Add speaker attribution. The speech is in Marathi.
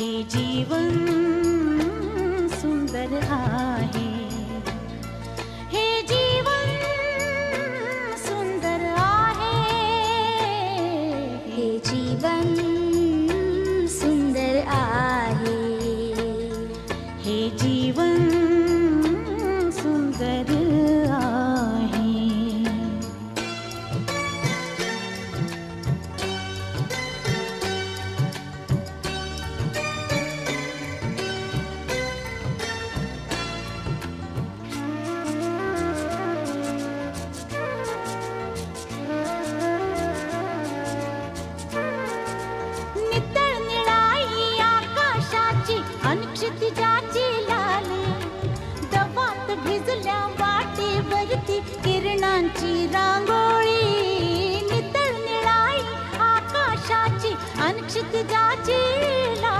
Speaker 1: है जीवन सुंदर आ। दवात वाटी वरती किरणांची रांगोळी. नितळ निळाई आकाशाची अनक्षितिजाची.